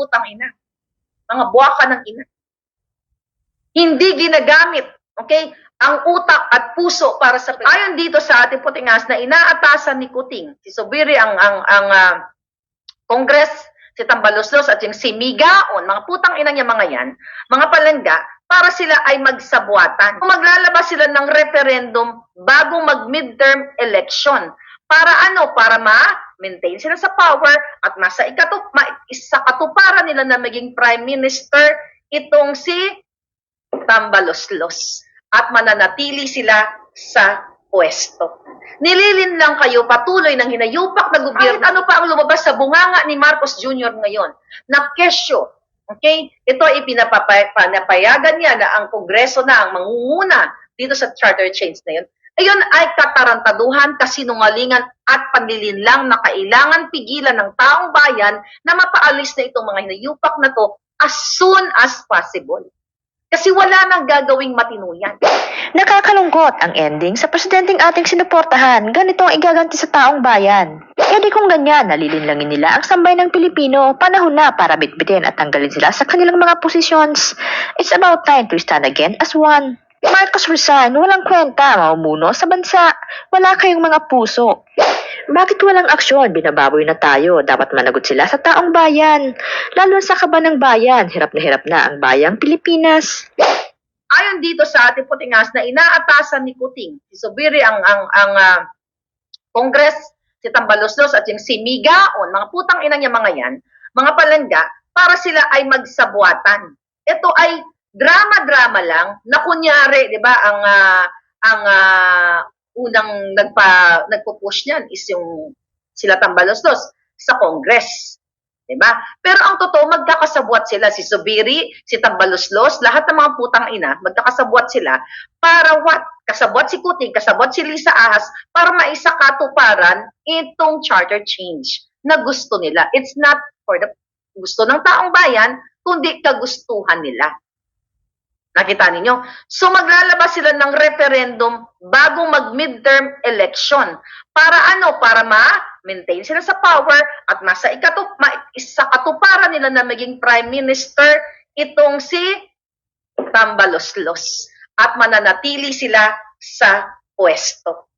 putang ina. Mga buwaka ng ina. Hindi ginagamit, okay, ang utak at puso para sa Ayon dito sa ating putingas na inaatasan ni Kuting, si Subiri ang ang ang ah, Congress, si Tambaloslos at yung si Migaon, mga putang ina niya mga yan, mga palangga, para sila ay magsabuatan. Kung maglalabas sila ng referendum bago mag-midterm election. Para ano? Para ma-maintain sila sa power at nasa ikatup, sa katuparan nila na maging prime minister itong si Tambaloslos at mananatili sila sa pwesto. Nililin lang kayo patuloy ng hinayupak na gobyerno. Kahit ano pa ang lumabas sa bunganga ni Marcos Jr. ngayon na kesyo. Okay? Ito ay pinapanapayagan niya na ang Kongreso na ang mangunguna dito sa charter change na yun. Ayun ay katarantaduhan, kasinungalingan at panlilinlang na kailangan pigilan ng taong bayan na mapaalis na itong mga hinayupak na to as soon as possible. Kasi wala nang gagawing matinuyan. Nakakalungkot ang ending sa presidenteng ating sinuportahan. Ganito ang igaganti sa taong bayan. E di kung ganyan, nalilinlangin nila ang sambay ng Pilipino, panahon na para bitbitin at tanggalin sila sa kanilang mga posisyon. It's about time to stand again as one. Marcos Rizal, walang kwenta, mamumuno sa bansa. Wala kayong mga puso. Bakit walang aksyon? Binababoy na tayo. Dapat managot sila sa taong bayan. Lalo sa kaba ng bayan, hirap na hirap na ang bayang Pilipinas. Ayon dito sa ating putingas na inaatasan ni Kuting, si Subiri ang ang ang ah, Congress, si Tambaloslos at yung si Migaon, mga putang ina niya mga yan, mga palangga, para sila ay magsabuatan. Ito ay drama-drama lang na kunyari, 'di ba, ang ah, ang ah, unang nagpa nagpo-push niyan is yung sila Tambaloslos sa Congress. 'di ba? Pero ang totoo magkakasabwat sila si Subiri, si Tambaloslos, lahat ng mga putang ina, magkakasabwat sila para what? Kasabwat si Kuting, kasabwat si Lisa Ahas para maisakatuparan itong charter change na gusto nila. It's not for the gusto ng taong bayan, kundi kagustuhan nila. Nakita ninyo? So maglalabas sila ng referendum bago mag-midterm election. Para ano? Para ma-maintain sila sa power at nasa ikatup, ma, sa katuparan nila na maging prime minister itong si Tambaloslos at mananatili sila sa pwesto.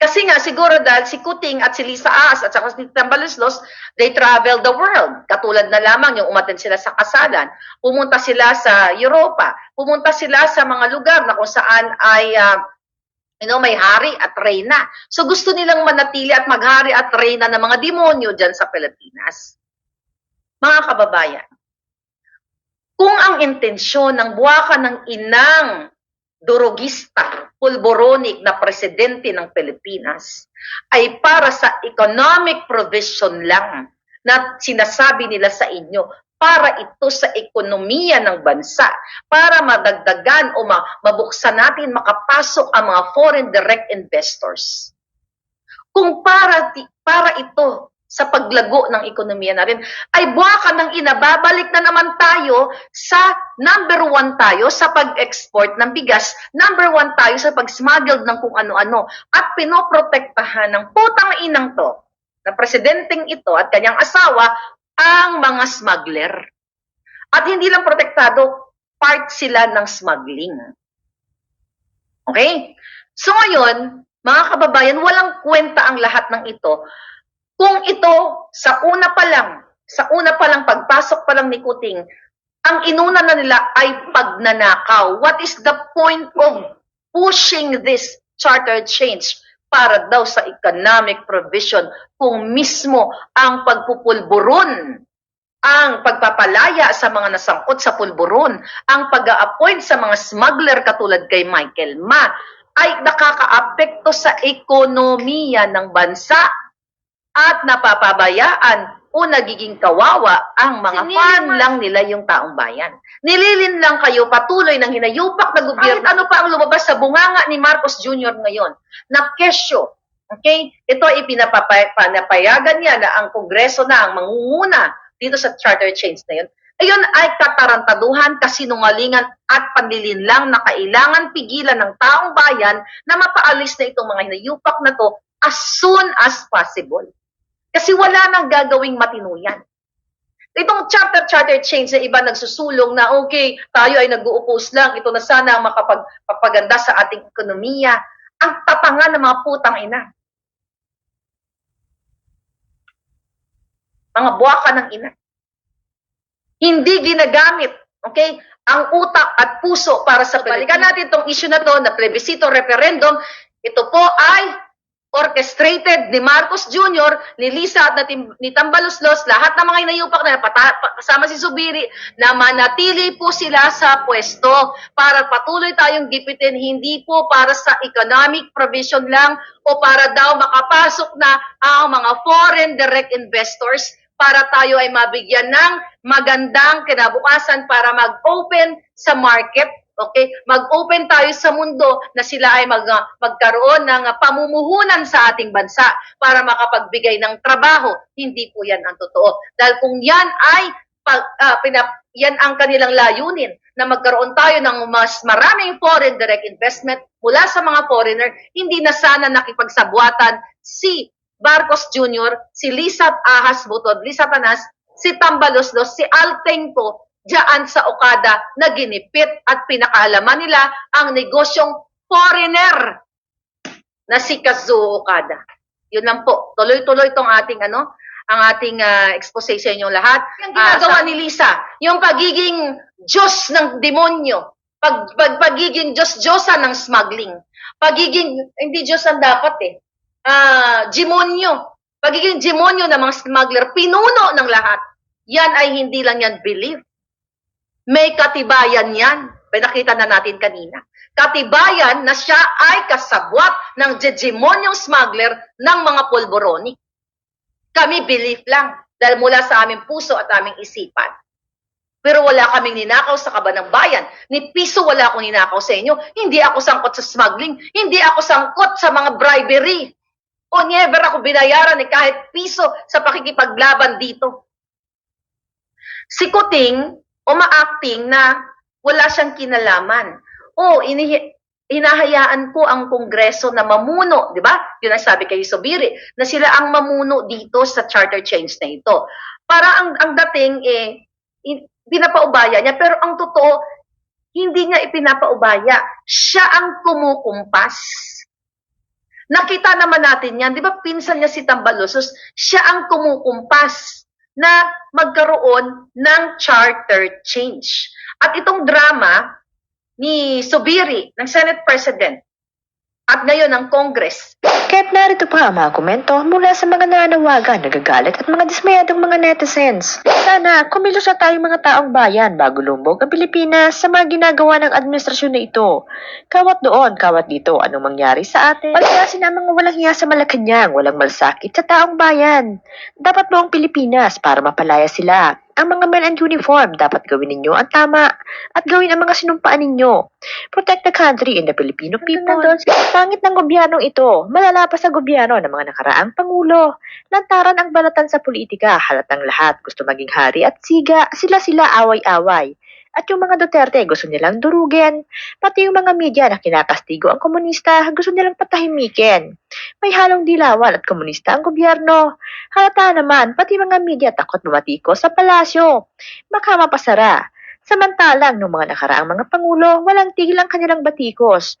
Kasi nga, siguro dahil si Kuting at si Lisa Aas at saka si Tambaloslos, they travel the world. Katulad na lamang yung umaten sila sa kasalan. Pumunta sila sa Europa. Pumunta sila sa mga lugar na kung saan ay ah, you know, may hari at reyna. So gusto nilang manatili at maghari at reyna ng mga demonyo dyan sa Pilipinas. Mga kababayan, kung ang intensyon ng buwaka ng inang durugista, pulboronic na presidente ng Pilipinas ay para sa economic provision lang na sinasabi nila sa inyo para ito sa ekonomiya ng bansa, para madagdagan o ma- mabuksan natin makapasok ang mga foreign direct investors. Kung para, para ito sa paglago ng ekonomiya natin, ay buwaka ng inababalik na naman tayo sa number one tayo sa pag-export ng bigas, number one tayo sa pag-smuggled ng kung ano-ano, at pinoprotektahan ng putang inang to, na presidenteng ito at kanyang asawa, ang mga smuggler. At hindi lang protektado, part sila ng smuggling. Okay? So ngayon, mga kababayan, walang kwenta ang lahat ng ito kung ito sa una pa lang, sa una pa lang pagpasok pa lang ni Kuting, ang inuna na nila ay pagnanakaw. What is the point of pushing this charter change para daw sa economic provision kung mismo ang pagpupulburon ang pagpapalaya sa mga nasangkot sa pulburon, ang pag-a-appoint sa mga smuggler katulad kay Michael Ma, ay nakakaapekto sa ekonomiya ng bansa at napapabayaan o nagiging kawawa ang mga farm lang nila yung taong bayan. Nililin lang kayo patuloy ng hinayupak na gobyerno. Kahit ano pa ang lumabas sa bunganga ni Marcos Jr. ngayon na kesyo. Okay? Ito ay pinapanapayagan niya na ang Kongreso na ang mangunguna dito sa charter change na yun. Ayun ay katarantaduhan, kasinungalingan at panlilinlang na kailangan pigilan ng taong bayan na mapaalis na itong mga hinayupak na to as soon as possible. Kasi wala nang gagawing matinuyan. Itong charter charter change na iba nagsusulong na okay, tayo ay nag-uupos lang, ito na sana ang makapagpapaganda sa ating ekonomiya. Ang tatangan ng mga putang ina. Mga buwaka ng ina. Hindi ginagamit, okay, ang utak at puso para sa balikan natin itong issue na to na plebiscito referendum. Ito po ay orchestrated ni Marcos Jr., ni Lisa at ni Tambaloslos, lahat ng mga inayupak na kasama si Subiri, na manatili po sila sa pwesto para patuloy tayong gipitin, hindi po para sa economic provision lang o para daw makapasok na ang mga foreign direct investors para tayo ay mabigyan ng magandang kinabukasan para mag-open sa market Okay? Mag-open tayo sa mundo na sila ay mag, ah, magkaroon ng ah, pamumuhunan sa ating bansa para makapagbigay ng trabaho. Hindi po yan ang totoo. Dahil kung yan ay pag, ah, pinap- yan ang kanilang layunin na magkaroon tayo ng mas maraming foreign direct investment mula sa mga foreigner, hindi na sana nakipagsabwatan si Marcos Jr., si Lisa Ahas Butod, Lisa Tanas, si Tambaloslos, si Altenco, diyan sa Okada na ginipit at pinakaalaman nila ang negosyong foreigner na si Kazuo Okada. Yun lang po. Tuloy-tuloy itong ating ano, ang ating ah, expose sa inyong lahat. Yung ginagawa ni Lisa, yung pagiging Diyos ng demonyo, pag, pag pagiging Diyos-Diyosa ng smuggling, pagiging, hindi Diyos ang dapat eh, ah, demonyo, pagiging demonyo ng mga smuggler, pinuno ng lahat, yan ay hindi lang yan belief. May katibayan yan. Pinakita na natin kanina. Katibayan na siya ay kasabwat ng hegemonyong smuggler ng mga pulboroni. Kami belief lang dahil mula sa aming puso at aming isipan. Pero wala kaming ninakaw sa kaba ng bayan. Ni piso wala akong ninakaw sa inyo. Hindi ako sangkot sa smuggling. Hindi ako sangkot sa mga bribery. O never ako binayaran ni kahit piso sa pakikipaglaban dito. Si Kuting, umaacting na wala siyang kinalaman. O, inihi, hinahayaan ko ang kongreso na mamuno, di ba? Yun ang sabi kay Sobiri, na sila ang mamuno dito sa charter change na ito. Para ang, ang dating, eh, in- pinapaubaya niya, pero ang totoo, hindi niya ipinapaubaya. Siya ang kumukumpas. Nakita naman natin yan, di ba pinsan niya si Tambalosos, siya ang kumukumpas na magkaroon ng charter change. At itong drama ni Subiri, ng Senate President, at ngayon ng Congress, Kaya't narito pa ang mga komento mula sa mga nananawagan, nagagalit at mga dismayadong mga netizens. Sana kumilos na tayong mga taong bayan bago lumbog ang Pilipinas sa mga ginagawa ng administrasyon na ito. Kawat doon, kawat dito, anong mangyari sa atin? Pagkasin ang mga walang hiya sa Malacanang, walang malsakit sa taong bayan. Dapat buong Pilipinas para mapalaya sila. Ang mga men and uniform, dapat gawin ninyo ang tama at gawin ang mga sinumpaan ninyo. Protect the country and the Filipino people. Pangit ng gobyernong ito, malala pa sa gobyerno ng mga nakaraang pangulo. Lantaran ang balatan sa politika, halatang lahat gusto maging hari at siga, sila-sila away-away. At yung mga Duterte gusto nilang durugin. Pati yung mga media na kinakastigo ang komunista gusto nilang patahimikin. May halong dilawan at komunista ang gobyerno. Halata naman, pati mga media takot bumatiko sa palasyo. Baka mapasara. Samantalang, nung mga nakaraang mga pangulo, walang tigil ang kanilang batikos.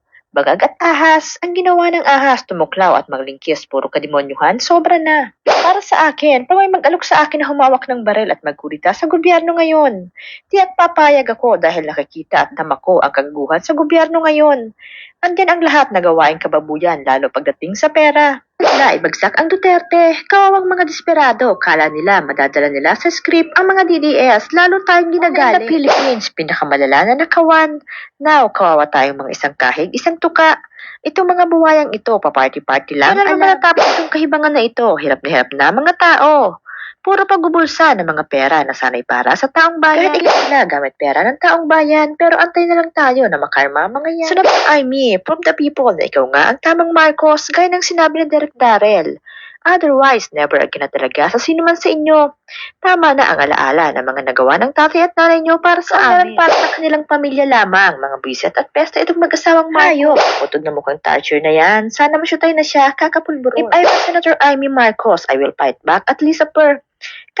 Bagag at ahas, ang ginawa ng ahas, tumuklaw at maglingkis, puro kademonyuhan, sobra na. Para sa akin, pag may mag-alok sa akin na humawak ng baril at magkurita sa gobyerno ngayon, Tiyak papayag ako dahil nakikita at dama ko ang kagaguhan sa gobyerno ngayon. Andyan ang lahat na gawaing kababuyan lalo pagdating sa pera. Na ibagsak ang Duterte, kawawang mga desperado, kala nila madadala nila sa script ang mga DDS, lalo tayong ginagaling. Sa Philippines, pinakamalala na nakawan. Now, kawawa tayong mga isang kahig, isang tuka. Itong mga buwayang ito, paparty-party lang. Wala naman natapos itong kahibangan na ito. Hirap na hirap na mga tao. Puro pagbubulsa ng mga pera na sanay para sa taong bayan. Kahit ilan sila gamit pera ng taong bayan, pero antay na lang tayo na makarma ang mga yan. So naman, I me, from the people na ikaw nga ang tamang Marcos, gaya ng sinabi ni Derek Darrell. Otherwise, never again na talaga sa sino man sa inyo. Tama na ang alaala ng mga nagawa ng tatay at nanay nyo para sa amin. Para sa kanilang pamilya lamang, mga buwisit at pesta itong mag-asawang Marcos. Putod na mukhang torture na yan. Sana masyutay na siya, kakapulburon. If I were Senator Amy Marcos, I will fight back at Lisa Per.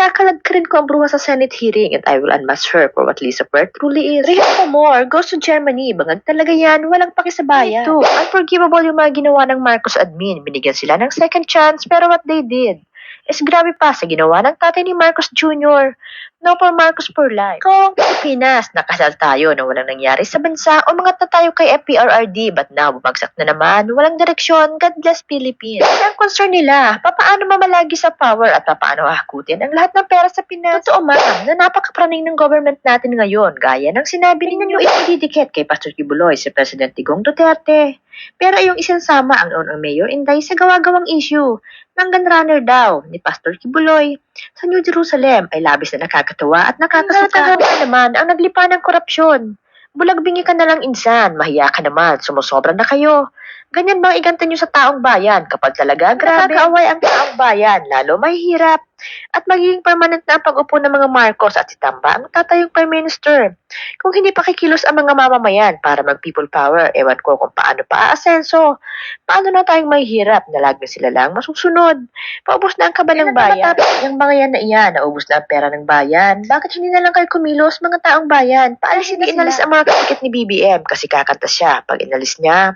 Kakalad ka rin ko ang bruha sa Senate hearing and I will unmask her for what Lisa Per truly is. Rehan more, goes to Germany. Bangag talaga yan, walang pakisabayan. Ito, unforgivable yung mga ginawa ng Marcos admin. Binigyan sila ng second chance pero what they did is grabe pa sa ginawa ng tatay ni Marcos Jr. No for Marcos for life. Kung Pilipinas, nakasal tayo na walang nangyari sa bansa, umangat na tayo kay FPRRD, but now bumagsak na naman, walang direksyon, God bless Philippines. Kasi ang concern nila, papaano mamalagi sa power at papaano hakutin ang lahat ng pera sa Pinas. Totoo ma'am, na napakapraning ng government natin ngayon, gaya ng sinabi ninyo itididikit kay Pastor Kibuloy si President Digong Duterte. Pero yung isansama ang noon mayor Inday sa gawa-gawang issue ng gunrunner daw ni Pastor Kibuloy sa New Jerusalem ay labis na nakakatawa at nakakasuka naman ang naglipa ng korupsyon. Bulagbingi ka na lang insan, mahiya ka naman, sumusobra na kayo. Ganyan ba iganta nyo sa taong bayan kapag talaga grabe nakakaaway ang taong bayan, lalo mahihirap. At magiging permanent na ang pag-upo ng mga Marcos at si Tamba ang tatayong Prime Minister. Kung hindi pa kikilos ang mga mamamayan para mag-people power, ewan ko kung paano pa aasenso. Paano na tayong mahihirap na lagi sila lang masusunod? Paubos na ang kaba ng bayan. Yung mga yan na iyan, naubos na ang pera ng bayan. Bakit hindi na lang kayo kumilos mga taong bayan? Paalisin na inalis ang mga katikit ni BBM kasi kakanta siya. Pag inalis niya,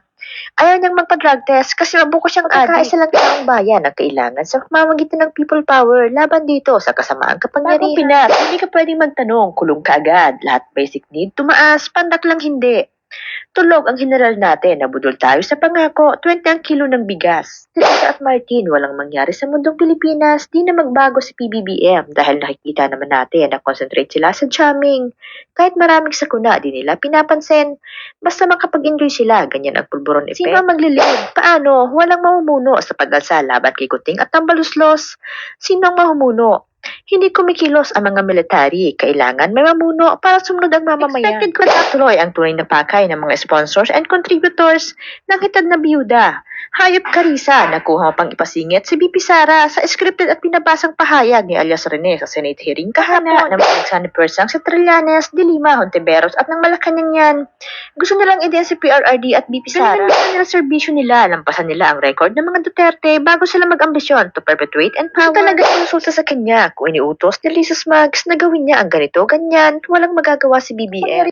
Ayaw niyang magpa-drug test kasi mabuko siyang Magkakaisa lang taong bayan ang kailangan sa pamamagitan ng people power laban dito sa kasamaang kapangyarihan. Bagong Pinas, hindi ka pwedeng magtanong, kulong ka agad. Lahat basic need, tumaas, pandak lang hindi. Tulog ang general natin, nabudol tayo sa pangako, 20 ang kilo ng bigas. Lisa at Martin, walang mangyari sa mundong Pilipinas, di na magbago si PBBM dahil nakikita naman natin na concentrate sila sa jamming. Kahit maraming sakuna, di nila pinapansin. Basta makapag-enjoy sila, ganyan ang pulburon effect. Sino maglilid? Paano? Walang mamumuno sa pag-alsa laban kay Kuting at Tambaluslos. Sino ang mamumuno? Hindi kumikilos ang mga military. Kailangan may mamuno para sumunod ang mamamayan. Expected ko na tuloy ang tunay na pakay ng mga sponsors and contributors ng hitad na biyuda. Hayop Karisa, nakuha pang ipasingit si BP Sara sa scripted at pinabasang pahayag ni alias Rene sa Senate hearing kahapon ng mga Sani Persang sa Trillanes, Dilima, Hontiveros at ng Malacanang yan. Gusto nilang ideya si PRRD at BP Sara. Ganun nila serbisyo nila, lampasan nila ang record ng mga Duterte bago sila mag-ambisyon to perpetuate and power. Ito talaga ang resulta sa kanya kung iniutos ni Lisa Smags na gawin niya ang ganito, ganyan, walang magagawa si BBM.